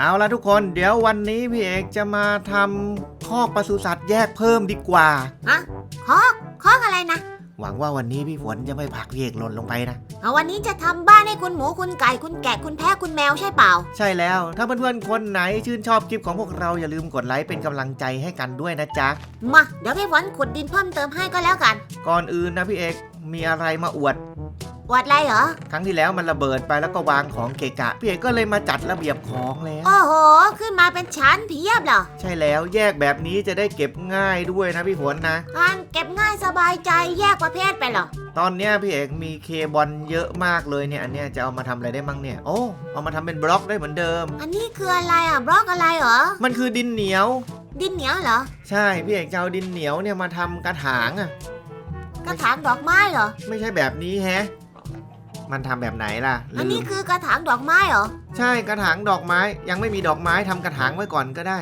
เอาละทุกคนเดี๋ยววันนี้พี่เอกจะมาทำคอกปศุสัตว์แยกเพิ่มดีกว่า ฮะคอกคอกอะไรนะ หวังว่าวันนี้พี่ฝนจะไม่ผลักพี่เอกหล่นลงไปนะ เอาวันนี้จะทำบ้านให้คุณหมูคุณไก่คุณแกะคุณแพะคุณแมวใช่เปล่า ใช่แล้วถ้าเพื่อนๆคนไหนชื่นชอบคลิปของพวกเราอย่าลืมกดไลค์เป็นกำลังใจให้กันด้วยนะจ๊ะ มา เดี๋ยวพี่ฝนขุดดินเพิ่มเติมให้ก็แล้วกัน ก่อนอื่นนะพี่เอกมีอะไรมาอวด วัดอะไรเหรอ ครั้งที่แล้วมันระเบิดไปแล้วก็วางของเกะกะพี่เอกก็เลยมาจัดระเบียบของแล้ว โอ้โห ขึ้นมาเป็นชั้นเพียบเหรอ ใช่แล้วแยกแบบนี้จะได้เก็บง่ายด้วยนะพี่ฝนนะอ่านเก็บง่ายสบายใจแยกประเภทไปเหรอ ตอนเนี้ยพี่เอกมีเคบอลเยอะมากเลยเนี่ยอันเนี้ยจะเอามาทำอะไรได้มั่งเนี่ย โอ้เอามาทำเป็นบล็อกได้เหมือนเดิม อันนี้คืออะไรอะบล็อกอะไรเหรอ มันคือดินเหนียว ดินเหนียวเหรอ ใช่พี่เอกจะเอาดินเหนียวเนี่ยมาทำกระถางอะกระถางดอกไม้เหรอ ไม่ใช่แบบนี้แฮะ มันทำแบบไหนล่ะอันลืนี้มคือกระถางดอกไม้เหรอ ใช่กระถางดอกไม้ ยังไม่มีดอกไม้ทำกระถางไว้ก่อนก็ได้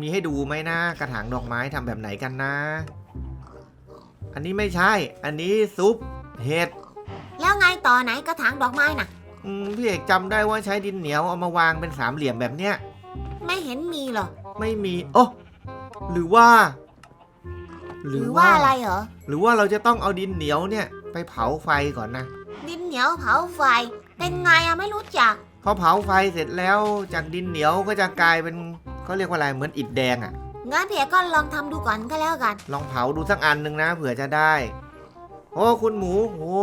มีให้ดูไหมนะกระถางดอกไม้ทำแบบไหนกันนะ อันนี้ไม่ใช่ อันนี้ซุปเห็ด แล้วไงต่อไหนกระถางดอกไม้น่ะ อืมพี่เอกจำได้ว่าใช้ดินเหนียวเอามาวางเป็นสามเหลี่ยมแบบเนี้ย ไม่เห็นมีเหรอ ไม่มีโอ้หรือว่า หรือว่าอะไรเหรอ หรือว่าเราจะต้องเอาดินเหนียวเนี่ย ไปเผาไฟก่อนนะ ดินเหนียวเผาไฟ เป็นไงอะไม่รู้จัก พอเผาไฟเสร็จแล้วจากดินเหนียวก็จะกลายเป็นเขาเรียกว่าอะไรเหมือนอิฐแดงอะงั้นเพียก็ลองทำดูก่อนก็แล้วกัน ลองเผาดูสักอันหนึ่งนะเผื่อจะได้ โอ้คุณหมูโอ้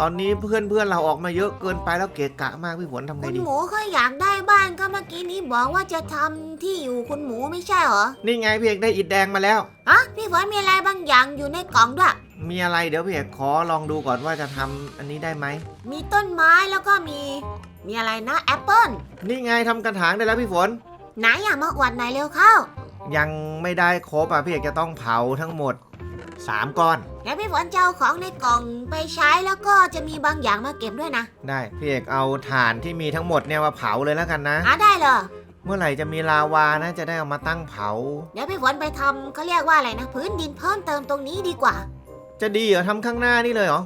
ตอนนี้เพื่อนเพื่อนๆเราออกมาเยอะเกินไปแล้วเกะกะมากพี่ฝนทำไงคุณดี หมูเขาอยากได้บ้านก็เมื่อกี้นี้บอกว่าจะทำที่อยู่คุณหมูไม่ใช่เหรอนี่ไงพี่เอกได้อิฐแดงมาแล้ว อะพี่ฝนมีอะไรบางอย่างอยู่ในกล่องด้วย มีอะไรเดี๋ยวพี่เอกขอลองดูก่อนว่าจะทำอันนี้ได้ไหม มีต้นไม้แล้วก็มี มีอะไรนะแอปเปิ้ลนี่ไงทำกระถางได้แล้วพี่ฝน ไหนอะมาอวดหน่อยเร็วเข้ายังไม่ได้ครบอะพี่เอกจะต้องเผาทั้งหมด 3 ก้อนเดี๋ยวพี่ฝนจะเอาของในกล่องไปใช้แล้วก็จะมีบางอย่างมาเก็บด้วยนะได้พี่เอกเอาถ่านที่มีทั้งหมดเนี่ยมาเผาเลยแล้วกันนะอะได้เลยเมื่อไหร่จะมีลาวานะจะได้เอามาตั้งเผา เดี๋ยวพี่ฝนไปทำเขาเรียกว่าอะไรนะ พื้นดินเพิ่มเติมตรงนี้ดีกว่า จะดีเหรอทำข้างหน้านี่เลยเหรอ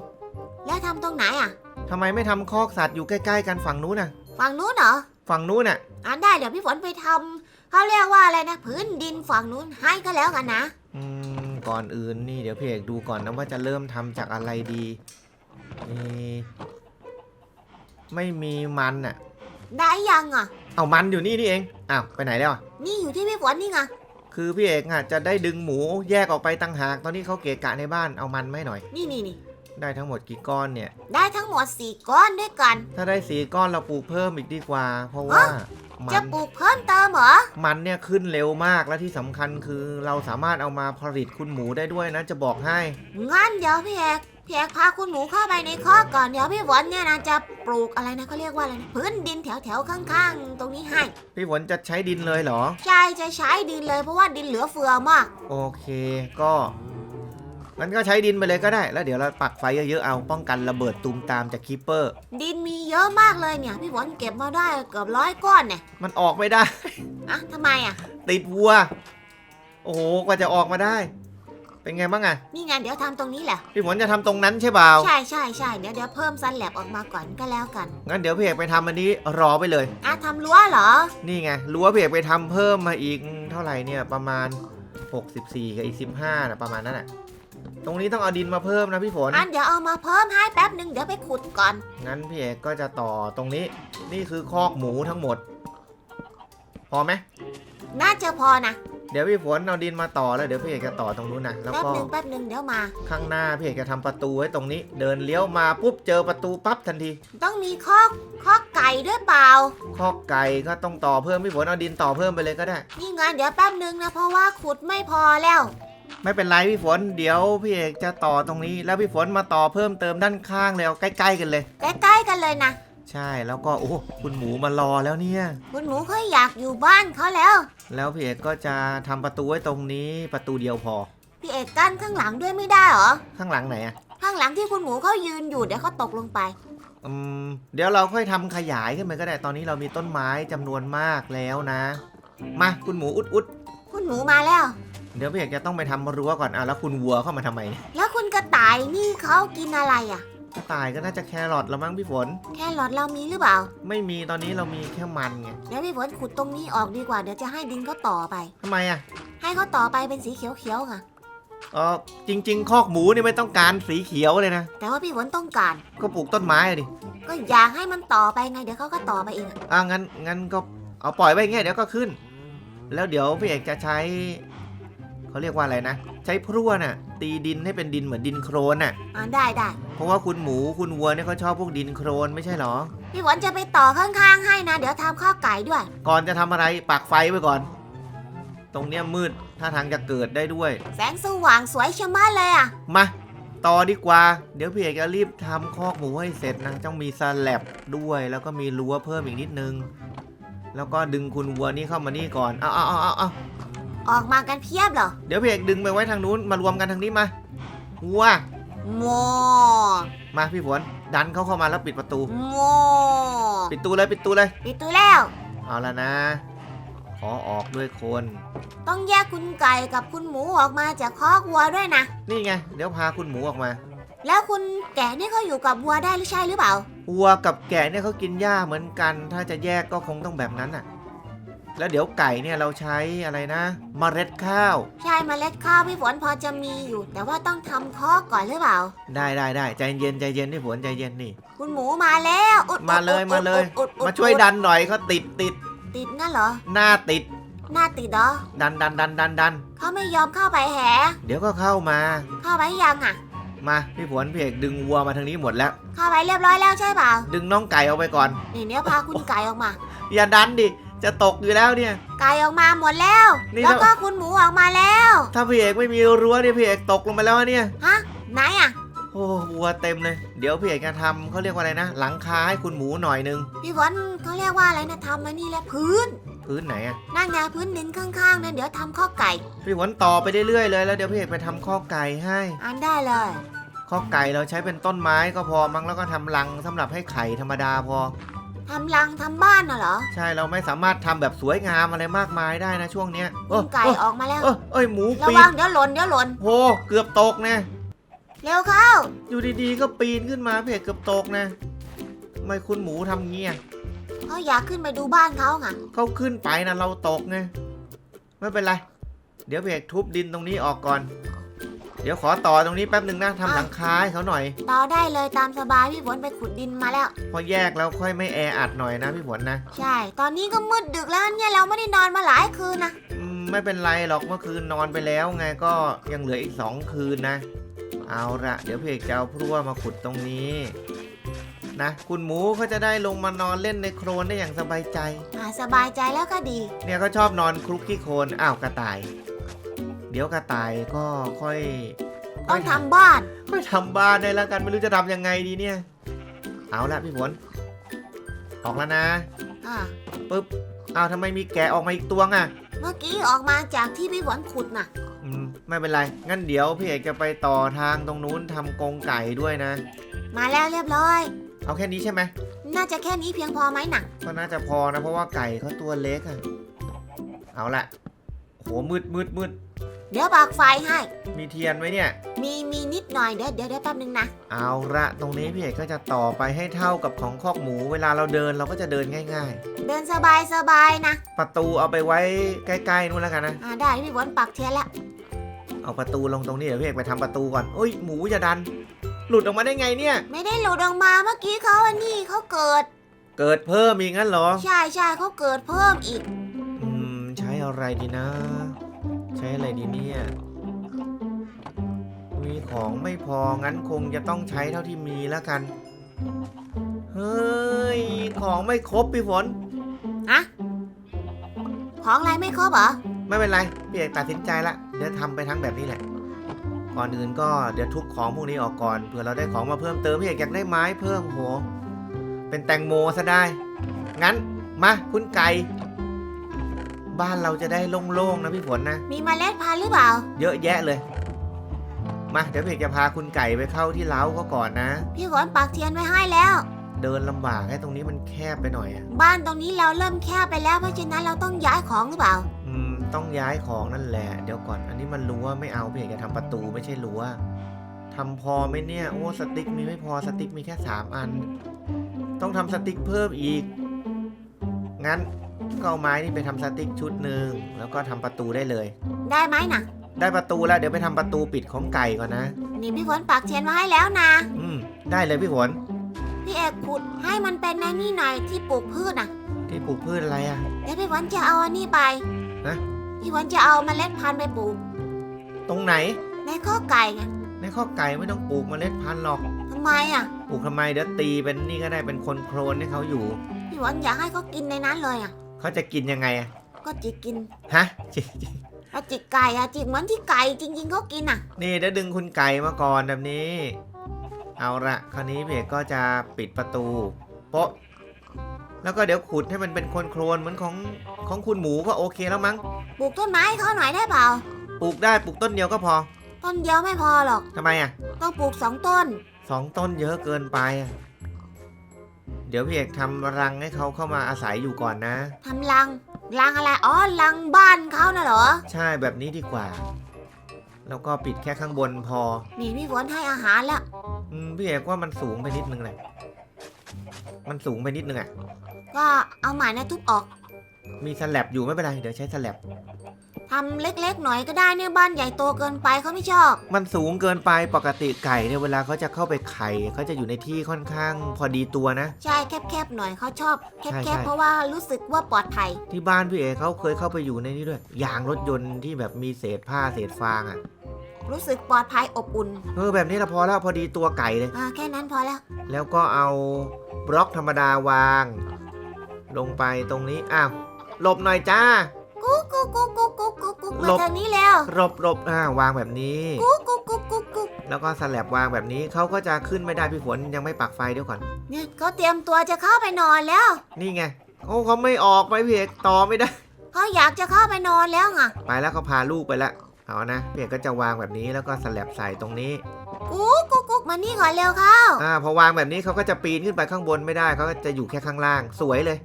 แล้วทำตรงไหนอะทำไมไม่ทำคอกสัตว์อยู่ใกล้ๆกันฝั่งนู้นน่ะ ฝั่งนู้นเหรอฝั่งนู้นน่ะ อะได้เดี๋ยวพี่ฝนไปทำเขาเรียกว่าอะไรนะ พื้นดินฝั่งนู้นให้ก็แล้วกันนะ อืมก่อนอื่นนี่เดี๋ยวพี่เอกดูก่อนนะว่าจะเริ่มทำจากอะไรดีเอะไม่มีมันอะ ได้ยังอะ เอามันอยู่นี่นี่เองอ้าวไปไหนแล้วอะนี่อยู่ที่พี่ฝนนี่ไง คือพี่เอกอะจะได้ดึงหมูแยกออกไปตั้งหากตอนนี้เขาเกะกะในบ้านเอามันไม่หน่อย นี่นี่นี่ได้ทั้งหมดกี่ก้อนเนี่ย ได้ทั้งหมดสี่ก้อนด้วยกัน ถ้าได้สีก้อนเราปลูกเพิ่มอีกดีกว่า เพราะว่ามัจะนปลูกเพิ่มเติมเหรอ มันเนี่ยขึ้นเร็วมากและที่สำคัญคือเราสามารถเอามาผลิตคุณหมูได้ด้วยนะจะบอกให้ งั้นเดี๋ยวพี่เอก พี่เอกพาคุณหมูเข้าไปในคอกก่อนเดี๋ยวพี่ฝนเนี่ยนะจะปลูกอะไรนะเขาเรียกว่าอะไรนะพื้นดินแถวแถวๆข้างๆ ตรงนี้ให้ พี่ฝนจะใช้ดินเลยเหรอ ใช่จะใช้ดินเลยเพราะว่าดินเหลือเฟือมาก โอเคก็งั้นก็ใช้ดินไปเลยก็ได้ แล้วเดี๋ยวเราปักไฟเยอะๆเอาป้องกันระเบิดตูมตามจากคีปเปอร์ ดินมีเยอะมากเลยเนี่ย พี่ฝนเก็บมาได้เกือบร้อยก้อนเนี่ยมันออกไม่ได้อะทำไมอะ ติดวัว โอ้โหกว่าจะออกมาได้ เป็นไงบ้างอะนี่ไงเดี๋ยวทำตรงนี้แหละ พี่ฝนจะทำตรงนั้นใช่เปล่าใช่ใช่ใช่เดี๋ยวเดี๋ยวเพิ่มซันแลบออกมาก่อนก็แล้วกันงั้นเดี๋ยวพี่เอกไปทำอันนี้รอไปเลย อะทำรั้วเหรอ นี่ไงรั้วพี่เอกไปทำเพิ่มมาอีกเท่าไหร่เนี่ยประมาณ 64กับอีก15นะประมาณนั้นแหละตรงนี้ต้องเอาดินมาเพิ่มนะพี่ฝน อันเดี๋ยวเอามาเพิ่มให้แป๊บหนึ่งเดี๋ยวไปขุดก่อน งั้นพี่เอกก็จะต่อตรงนี้ นี่คือคอกหมูทั้งหมด พอไหมน่าจะพอนะ เดี๋ยวพี่ฝนเอาดินมาต่อแล้วเดี๋ยวพี่เอกจะต่อตรงนู้นนะแล้วแป๊บก็หนึ่งแป๊บหนึ่งเดี๋ยวมา ข้างหน้าพี่เอกจะทำประตูไว้ตรงนี้ เดินเลี้ยวมาปุ๊บเจอประตูปั๊บทันทีต้องมีคอกคอกไก่ด้วยเปล่า คอกไก่ก็ต้องต่อเพิ่มพี่ฝนเอาดินต่อเพิ่มไปเลยก็ได้ นี่ไงเดี๋ยวแป๊บหนึ่งนะเพราะว่าขุดไม่พอแล้ว ไม่เป็นไรพี่ฝนเดี๋ยวพี่เอกจะต่อตรงนี้ แล้วพี่ฝนมาต่อเพิ่มเติมด้านข้างเลยเอาใกล้ ๆ กันเลย ใกล้ๆกันเลยนะ ใช่แล้วก็โอ้คุณหมูมารอแล้วเนี่ย คุณหมูเขาอยากอยู่บ้านเขาแล้ว แล้วพี่เอกก็จะทำประตูไว้ตรงนี้ประตูเดียวพอ พี่เอกกั้นข้างหลังด้วยไม่ได้เหรอ ข้างหลังไหนอะข้างหลังที่คุณหมูเขายืนอยู่เดี๋ยวเขาตกลงไปอืมเดี๋ยวเราค่อยทำขยายขึ้นไปก็ได้ตอนนี้เรามีต้นไม้จำนวนมากแล้วนะ มาคุณหมูอุดอุดคุณหมูมาแล้ว เดี๋ยวพี่เอกจะต้องไปทำรั้วก่อนอะแล้วคุณวัวเข้ามาทำไมเนี่ยแล้วคุณกระต่ายนี่เขากินอะไรอะ กระต่ายก็น่าจะแครอทละมั้งพี่ฝน แค่หลอดเรามีหรือเปล่า ไม่มีตอนนี้เรามีแค่มันไงเดี๋ยวพี่ฝนขุดตรงนี้ออกดีกว่าเดี๋ยวจะให้ดินเขาต่อไป ทำไมอะให้เขาต่อไปเป็นสีเขียวๆค่ะ เออจริง ๆ คอกหมูนี่ไม่ต้องการสีเขียวเลยนะ แต่ว่าพี่ฝนต้องการ ก็ปลูกต้นไม้อะดิก็อยากให้มันต่อไปไงเดี๋ยวเขาก็ต่อไปเองอะอะงั้นงั้นก็เอาปล่อยไว้อย่างเงี้ยเดี๋ยวก็ขึ้น แล้วเดี๋ยวพี่เอกจะใช้ เขาเรียกว่าอะไรนะ ใช้พรั่วน่ะ ตีดินให้เป็นดินเหมือนดินโครนน่ะ อ่าได้ได้เพราะว่าคุณหมูคุณวัวเนี่ยเขาชอบพวกดินโครนไม่ใช่เหรอ พี่ฝนจะไปต่อข้างๆให้นะ เดี๋ยวทำข้าวไก่ด้วย ก่อนจะทำอะไรปักไฟไว้ก่อน ตรงเนี้ยมืดถ้าทางจะเกิดได้ด้วย แสงสว่างสวยชะมัดเลยอะ มาต่อดีกว่า เดี๋ยวพี่เอกจะรีบทำคอกหมูให้เสร็จนะต้องมีสแลบด้วย แล้วก็มีรั้วเพิ่มอีกนิดนึง แล้วก็ดึงคุณวัวนี่เข้ามานี่ก่อน เอาเอาเอาเอาเอา ออกมากันเพียบเหรอเดี๋ยวพี่เอกดึงไปไว้ทางนู้นมารวมกันทางนี้มาวัวโมมาพี่ฝนดันเขาเข้ามาแล้วปิดประตู โมปิดตูเลยปิดตูเลยปิดตัวแล้ว เอาละนะ ขอออกด้วยคน ต้องแยกคุณไก่กับคุณหมูออกมาจากคอกวัวด้วยนะ นี่ไง เดี๋ยวพาคุณหมูออกมา แล้วคุณแก่นี่เขาอยู่กับวัวได้หรือใช่หรือเปล่า วัวกับแกะเนี่ยเขากินหญ้าเหมือนกัน ถ้าจะแยกก็คงต้องแบบนั้นน่ะ แล้วเดี๋ยวไก่เนี่ยเราใช้อะไรนะมเมล็ดข้าว ใช่เมล็ดข้าวพี่ฝนพอจะมีอยู่ แต่ว่าต้องทำคอกก่อนหรือเปล่า ได้ได้ได้ใจเย็นใจเย็นพี่ฝนใจเย็นนี่ คุณหมูมาแล้วอุดมาเลยอุดมาเลยอุดอุมาช่วยดันหน่อยเขาติดติดติดงั้นเหรอ หน้าติด หน้าติดเหรอ ดันดันดันดันดันเขาไม่ยอมเข้าไปแหเดี๋ยวก็เข้ามา เข้าไปยังอะ มาพี่ฝนพี่เอกดึงวัวมาทางนี้หมดแล้ว เข้าไปเรียบร้อยแล้วใช่เปล่า ดึงน้องไก่ออกไปก่อน นี่เนี้ยพาคุณไก่ออกมา อย่าดันดิ จะตกอยู่แล้วเนี่ย ไก่ออกมาหมดแล้ว นี่แล้วเราก็คุณหมูออกมาแล้ว ถ้าพี่เอกไม่มีรั้วเนี่ยพี่เอกตกลงไปแล้วเนี่ย ฮะ ไหนอะ โอ้วัวเต็มเลย เดี๋ยวพี่เอกจะทำเขาเรียกว่าอะไรนะ หลังคาให้คุณหมูหน่อยนึง พี่ฝนเขาเรียกว่าอะไรนะทำมานี่แหละพื้น พื้นไหนอะนั่นไงพื้นดินข้างๆเนี่ยเดี๋ยวทำข้อไก่ พี่ฝนต่อไปเรื่อยๆเลยแล้วเดี๋ยวพี่เอกไปทำข้อไก่ให้ อันได้เลย ข้อไก่เราใช้เป็นต้นไม้ก็พอมั้งแล้วก็ทำรังสำหรับให้ไข่ธรรมดาพอ ทำรังทำบ้านน่ะเหรอใช่เราไม่สามารถทำแบบสวยงามอะไรมากมายได้นะช่วงเนี้ยเอคุอณไก่เออออกมาแล้ว เออเอ้ยหมูระปีวันงเดี๋ยวหล่นเดี๋ยวหล่นโหเกือบตกนะ เร็วเข้า อยู่ดีๆก็ปีนขึ้นมาพี่เอกเกือบตกนะทำไมคุณหมูทำเงี้ยเขาอยากขึ้นไปดูบ้านเขาไงเขาขึ้นไปนะเราตกไงไม่เป็นไร เดี๋ยวพี่เอกทุบดินตรงนี้ออกก่อนเดี๋ยวขอต่อตรงนี้แป๊บหนึ่งนะทำหลังคาให้เขาหน่อย ต่อได้เลยตามสบายพี่ฝนไปขุดดินมาแล้ว พอแยกแล้วค่อยไม่แออัดหน่อยนะพี่ฝนนะ ใช่ ตอนนี้ก็มืดดึกแล้วเนี่ยเราไม่ได้นอนมาหลายคืนนะอืมไม่เป็นไรหรอกเมื่อคืนนอนไปแล้วไงก็ยังเหลืออีกสองคืนนะ เอาละเดี๋ยวพี่เอกจะเอาพลั่วมาขุดตรงนี้นะคุณหมูเขาจะได้ลงมานอนเล่นในโครนได้อย่างสบายใจ อ่าสบายใจแล้วก็ดี เนี่ยเขาชอบนอนคลุกขี้โคลนอ้าวกระต่ายเดี๋ยวกระต่ายก็ค่อยค่ต้ออยงทำบ้าน ค่อยทำบ้านได้แล้วกันไม่รู้จะทำยังไงดีเนี่ย เอาละพี่ฝนออกแล้วนะอ่าปึ๊บอ้าวทำไมมีแกะออกมาอีกตัวอะ เมื่อกี้ออกมาจากที่พี่ฝนขุดน่ะ อืมไม่เป็นไร งั้นเดี๋ยวพี่เอกจะไปต่อทางตรงนู้นทำกรงไก่ด้วยนะ มาแล้วเรียบร้อย เอาแค่นี้ใช่ไหม น่าจะแค่นี้เพียงพอไหมหนักก็น่าจะพอนะเพราะว่าไก่เขาตัวเล็กอะเอาละโหมืดมืดมืด เดี๋ยวปากไฟให้ มีเทียนไหมเนี่ย มีมีนิดหน่อยเดี๋ยวเดี๋ยวเดี๋ยวแป๊บนึงนะเอาละตรงนี้พี่เอกก็จะต่อไปให้เท่ากับของคอกหมู เวลาเราเดินเราก็จะเดินง่าย เดินสบายสบายนะๆ ประตูเอาไปไว้ใกล้ๆนู่นแล้วกันนะ อ่าได้พี่ฝนปักเทียนแล้วเอาประตูลงตรงนี้เดี๋ยวพี่เอกไปทำประตูก่อนเอ้ยหมูจะดัน หลุดออกมาได้ไงเนี่ย ไม่ได้หลุดออกมาเมื่อกี้เขาอันนี้เขาเกิด เกิดเพิ่มอีกงั้นเหรอ ใช่ใช่เขาเกิดเพิ่มอีก อืมใช้อะไรดีนะ ใช้อะไรดีเนี่ยมีของไม่พองั้นคงจะต้องใช้เท่าที่มีแล้วกัน เฮ้ย ของไม่ครบพี่ฝน อะของอะไรไม่ครบเหรอ ไม่เป็นไรพี่เอกตัดสินใจละเดี๋ยวทำไปทั้งแบบนี้แหละ ก่อนอื่นก็เดี๋ยวทุบของพวกนี้ออกก่อนเผื่อเราได้ของมาเพิ่มเติมพี่เอกอยากได้ไม้เพิ่มโห เป็นแตงโมซะได้ งั้นมาคุณไก่ บ้านเราจะได้โล่งๆนะพี่ฝนนะ มีเมล็ดพันธุ์หรือเปล่า เยอะแยะเลย มาเดี๋ยวพี่เอกจะพาคุณไก่ไปเข้าที่เล้าก็ก่อนนะ พี่ฝนปักเทียนไว้ให้แล้ว เดินลำบากให้ตรงนี้มันแคบไปหน่อยอะบ้านตรงนี้เราเริ่มแคบไปแล้วเพราะฉะนั้นเราต้องย้ายของหรือเปล่า อืม ต้องย้ายของนั่นแหละ เดี๋ยวก่อน อันนี้มันรั้วไม่เอาพี่เอกจะทำประตูไม่ใช่รั้วททำพอไหมเนี่ย โอ้สติ๊กมีไม่พอสติ๊กมีแค่3อัน ต้องทำสติ๊กเพิ่มอีก งั้น ก็เอาไม้นี่ไปทำสติ๊กชุดหนึ่งแล้วก็ทำประตูได้เลย ได้ไหมนะได้ประตูแล้วเดี๋ยวไปทำประตูปิดของไก่ก่อนนะ นี่พี่ฝนปักเทียนมาให้แล้วนะ อืมได้เลยพี่ฝนพี่เอกขุดให้มันเป็นในนี่หน่อยที่ปลูกพืชน่ะที่ปลูกพืชอะไรอะ เดี๋ยวพี่ฝนจะเอาอันนี้ไปฮะ พี่ฝนจะเอาเมล็ดพันธุ์ไปปลูก ตรงไหน ในข้อไก่ไงในข้อกไก่ไม่ต้องปลูกเมล็ดพันธุ์หรอกทำไมอะ ปลูกทำไมเดี๋ยวตีเป็นนี่ก็ได้เป็นคนโครนให้เขาอยู่ พี่ฝนอยากให้เขากินในนั้นเลยอะ เขาจะกินยังไงอะก็จิกกินฮะจิจิแล้วจิกไก่อะจิกเหมือนที่ไก่จริงๆเขากินอะนี่เดี๋ยวดึงคุณไก่มาก่อนแบบนี้ เอาละคราวนี้เพจก็จะปิดประตูโป๊ะแล้วก็เดี๋ยวขุดให้มันเป็นโคลนๆเหมือนของของคุณหมูก็โอเคแล้วมั้งปลูกต้นไม้ให้เขาหน่อยได้เปล่า ปลูกได้ปลูกต้นเดียวก็พอต้นเดียวไม่พอหรอกทำไมอะต้องปลูกสองต้นสองต้นเยอะเกินไปอะ เดี๋ยวพี่เอกทำรังให้เขาเข้ามาอาศัยอยู่ก่อนนะ ทำรังรังอะไรอ๋อรังบ้านเขาน่ะเหรอ ใช่แบบนี้ดีกว่า แล้วก็ปิดแค่ข้างบนพอนี่พี่ฝนให้อาหารแล้วอืมพี่เอกว่ามันสูงไปนิดนึงเลยมันสูงไปนิดนึงอะ ก็เอาหมาเนี่ยทุบออก มีสลับอยู่ไม่เป็นไรเดี๋ยวใช้สลับ ทำเล็กๆหน่อยก็ได้เนี่ยบ้านใหญ่โตเกินไปเขาไม่ชอบ มันสูงเกินไปปกติไก่เนี่ยเวลาเขาจะเข้าไปไข่เขาจะอยู่ในที่ค่อนข้างพอดีตัวนะ ใช่แคบๆหน่อยเขาชอบใช่แคใช่บๆเพราะว่ารู้สึกว่าปลอดภัย ที่บ้านพี่เอกเขาเคยเข้าไปอยู่ในนี้ด้วย ยางรถยนต์ที่แบบมีเศษผ้าเศษฟางอะ่ะ รู้สึกปลอดภัยอบอุ่น เออแบบนี้ละพอแล้วพอดีตัวไก่เลย อ่าแค่นั้นพอแล้ว แล้วก็เอาบล็อกธรรมดาวาง ลงไปตรงนี้อ้าวหลบหน่อยจ้า กุ๊กกุ๊กกุ๊กกุ๊กกุ๊กกุ๊กกุ๊กหลมาบทางนี้แล้วหลบหลบอ่าวางแบบนี้ กุ๊กกุ๊กกุ๊กกุ๊กกุ๊กแล้วก็สลับวางแบบนี้เขาก็จะขึ้นไม่ได้พี่ฝนยังไม่ปักไฟเดี๋ยวก่อนเนี่ยเขาเตรียมตัวจะเข้าไปนอนแล้วนี่ไงโอ้เขาไม่ออกไปพี่เอกต่อไม่ได้ เขาอยากจะเข้าไปนอนแล้วไงไปแล้วเขาพาลูกไปแล้วเอานะพี่เอกก็จะวางแบบนี้แล้วก็สลับใส่ตรงนี้กุ๊กกุ๊กกุ๊กมานี่ก่อนเร็วเข้า อ่าพอวางแบบนี้เขาก็จะปีนขึ้นไปข้างบนไม่ได้เขาก็จะอยู่แค่ข้างล่างสวยเลย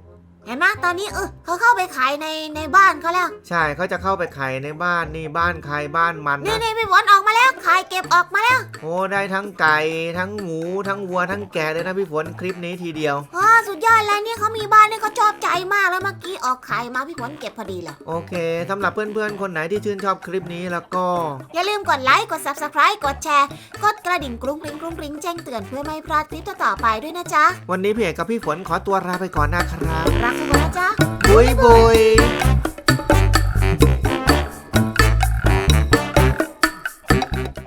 เห็นไหมตอนนี้เออเขาเข้าไปขายในในบ้านเขาแล้วใช่เขาจะเข้าไปไข่ในบ้านนี่บ้านใครบ้านมันนี่นะนี่พี่ฝนออกมาแล้วขายเก็บออกมาแล้วโอ้ได้ทั้งไก่ทั้งหมูทั้งวัวทั้งแกะเลยนะพี่ฝนคลิปนี้ทีเดียวว้าสุด ยอดเลยเนี่ยเขามีบ้านเนี่ยเขาชอบใจมากแล้วเมื่อกี้ออกขายมาพี่ฝนเก็บพอดีเลย โอเคสำหรับเพื่อนๆ คนไหนที่ชื่นชอบคลิปนี้แล้วก็ อย่าลืมกดไลค์ กด subscribe กดแชร์ กดกระดิ่งกรุ้งกริ้งกรุ้งกริ้งแจ้งเตือนเพื่อไม่ให้พลาดคลิปต่อๆไปด้วยนะจ๊ะ วันนี้พี่เอกกับพี่ฝนขอตัวลาไปก่อนนะครับรักทุกคนนะจ๊ะ บุยบุย